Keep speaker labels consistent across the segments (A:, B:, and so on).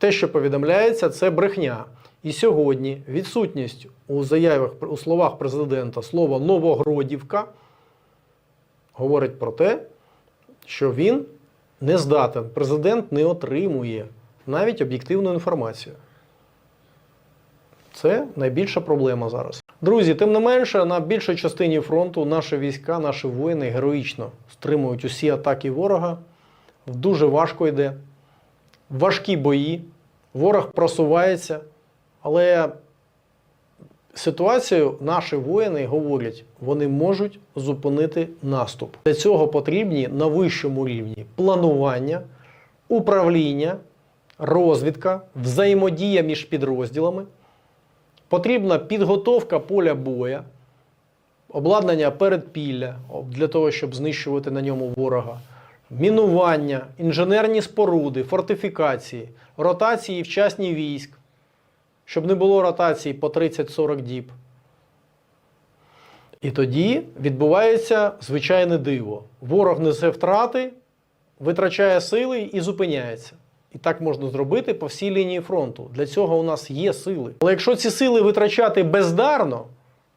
A: те, що повідомляється, це брехня. І сьогодні відсутність у заявах у словах президента слова Новогродівка говорить про те, що він не здатен, президент не отримує навіть об'єктивну інформацію. Це найбільша проблема зараз. Друзі, тим не менше, на більшій частині фронту наші війська, наші воїни героїчно стримують усі атаки ворога. Дуже важко йде. Важкі бої. Ворог просувається. Але ситуацію наші воїни говорять, вони можуть зупинити наступ. Для цього потрібні на вищому рівні планування, управління, розвідка, взаємодія між підрозділами. Потрібна підготовка поля боя, обладнання передпілля для того, щоб знищувати на ньому ворога, мінування, інженерні споруди, фортифікації, ротації вчасні військ, щоб не було ротації по 30-40 діб. І тоді відбувається звичайне диво. Ворог несе втрати, витрачає сили і зупиняється. І так можна зробити по всій лінії фронту. Для цього у нас є сили. Але якщо ці сили витрачати бездарно,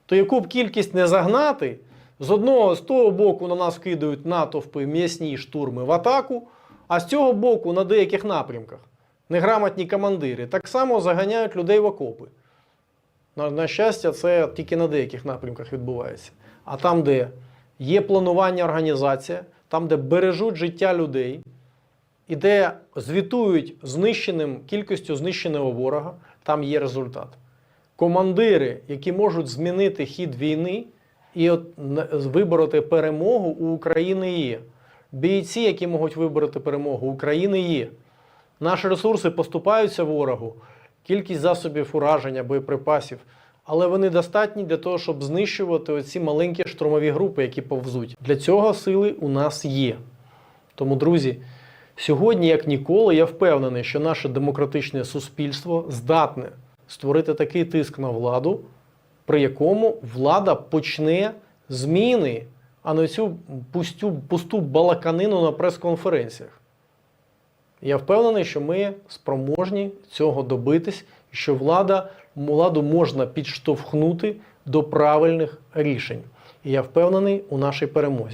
A: то яку б кількість не загнати, з одного з того боку на нас кидають натовпи м'ясні штурми в атаку, а з цього боку на деяких напрямках неграмотні командири так само заганяють людей в окопи. На, на щастя, це тільки на деяких напрямках відбувається. А там, де є планування організація, там, де бережуть життя людей, і де звітують знищеним кількістю знищеного ворога, там є результат. Командири, які можуть змінити хід війни і от вибороти перемогу у України є. Бійці, які можуть вибороти перемогу, України є. Наші ресурси поступаються ворогу, кількість засобів ураження, боєприпасів, але вони достатні для того, щоб знищувати оці маленькі штурмові групи, які повзуть. Для цього сили у нас є. Тому, друзі, сьогодні, як ніколи, я впевнений, що наше демократичне суспільство здатне створити такий тиск на владу, при якому влада почне зміни, а не цю пустю, пусту балаканину на прес-конференціях. Я впевнений, що ми спроможні цього добитись, що влада, владу можна підштовхнути до правильних рішень. І я впевнений у нашій перемозі.